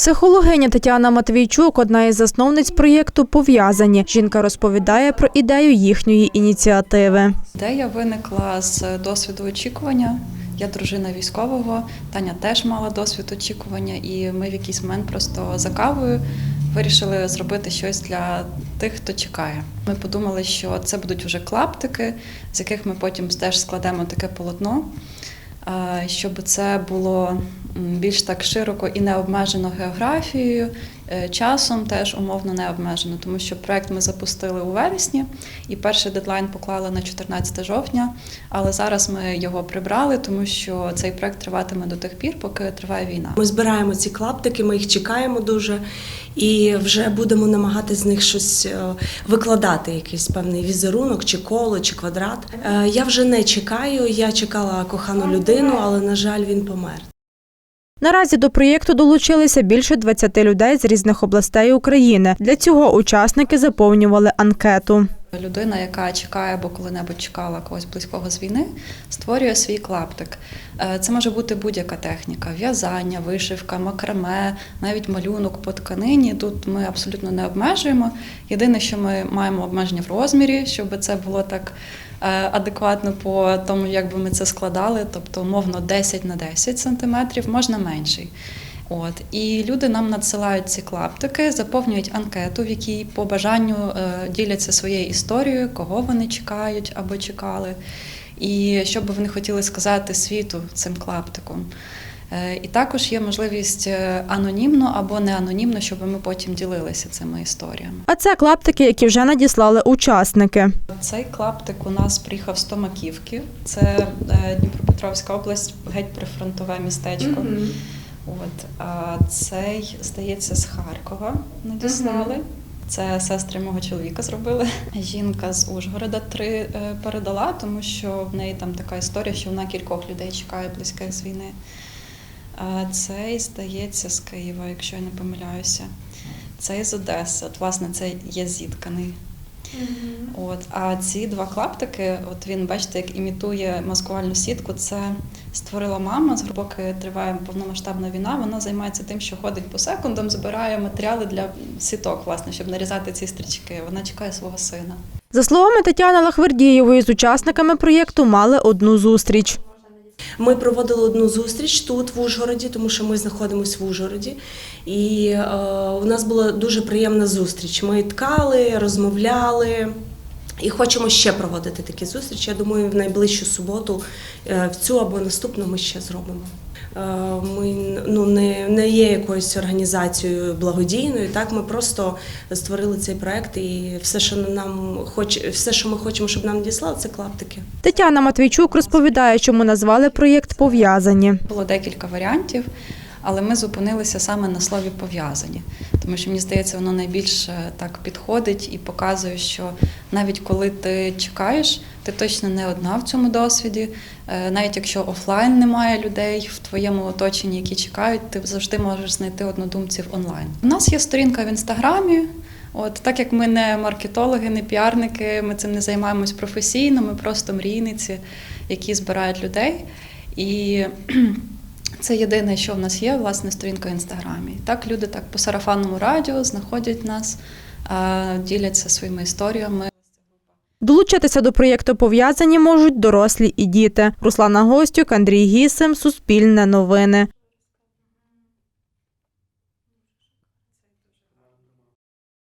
Психологиня Тетяна Матвійчук, одна із засновниць проєкту Пов'язані. Жінка розповідає про ідею їхньої ініціативи. Ідея виникла з досвіду очікування. Я дружина військового, Таня теж мала досвід очікування, і ми в якийсь момент просто за кавою вирішили зробити щось для тих, хто чекає. Ми подумали, що це будуть вже клаптики, з яких ми потім теж складемо таке полотно, щоб це було більш так широко і не обмежено географією, е, часом теж умовно не обмежено, тому що проект ми запустили у вересні, і перший дедлайн поклали на 14 жовтня. Але зараз ми його прибрали, тому що цей проект триватиме до тих пір, поки триває війна. Ми збираємо ці клаптики, ми їх чекаємо дуже і вже будемо намагатися з них щось е, викладати, якийсь певний візерунок, чи коло, чи квадрат. Е, Я вже не чекаю. Я чекала кохану людину, але на жаль, він помер. Наразі до проєкту долучилися більше 20 людей з різних областей України. Для цього учасники заповнювали анкету. Людина, яка чекає або коли-небудь чекала когось близького з війни, створює свій клаптик. Е, Це може бути будь-яка техніка: в'язання, вишивка, макраме, навіть малюнок по тканині. Тут ми абсолютно не обмежуємо. Єдине, що ми маємо обмеження в розмірі, щоб це було так адекватно по тому, як би ми це складали, тобто умовно 10 на 10 сантиметрів, можна менший. От і люди нам надсилають ці клаптики, заповнюють анкету, в якій по бажанню е, діляться своєю історією, кого вони чекають або чекали, і що би вони хотіли сказати світу цим клаптиком. Е, І також є можливість е, анонімно або не анонімно, щоб ми потім ділилися цими історіями. А це клаптики, які вже надіслали учасники. Цей клаптик у нас приїхав з Томаківки. Це е, Дніпропетровська область, геть прифронтове містечко. От а цей здається з Харкова надіслали. Це сестри мого чоловіка зробили. Жінка з Ужгорода три е, передала, тому що в неї там така історія, що вона кількох людей чекає близьких з війни. А цей здається з Києва, якщо я не помиляюся. Цей з Одеси. От, власне, це є зітканий. От, а ці два клаптики, от він, бачите, як імітує маскувальну сітку, це створила мама. Поки триває повномасштабна війна, вона займається тим, що ходить по секундам, збирає матеріали для сіток, власне, щоб нарізати ці стрічки. Вона чекає свого сина. За словами Тетяни Лахвердієвої, з учасниками проєкту мали одну зустріч. Ми проводили одну зустріч тут, в Ужгороді, тому що ми знаходимося в Ужгороді. І е, у нас була дуже приємна зустріч. Ми ткали, розмовляли. І хочемо ще проводити такі зустрічі. Я думаю, в найближчу суботу, е, в цю або наступну ми ще зробимо. Е, Ми ну, не, не є якоюсь організацією благодійною. Так, ми просто створили цей проект, і все, що нам хоч, все, що ми хочемо, щоб нам діслали, це клаптики. Тетяна Матвійчук розповідає, чому назвали проєкт Пов'язані. Було декілька варіантів, але ми зупинилися саме на слові пов'язані, тому що мені здається, воно найбільше так підходить і показує, що навіть коли ти чекаєш, ти точно не одна в цьому досвіді. Е, Навіть якщо офлайн немає людей в твоєму оточенні, які чекають, ти завжди можеш знайти однодумців онлайн. У нас є сторінка в інстаграмі. От так як ми не маркетологи, не піарники, ми цим не займаємось професійно, ми просто мрійниці, які збирають людей. І це єдине, що в нас є, власне, сторінка в інстаграмі. Так, люди так по сарафанному радіо знаходять нас, діляться своїми історіями. Долучитися до проєкту Пов'язані можуть дорослі і діти. Руслана Гостюк, Андрій Гісим, Суспільне новини.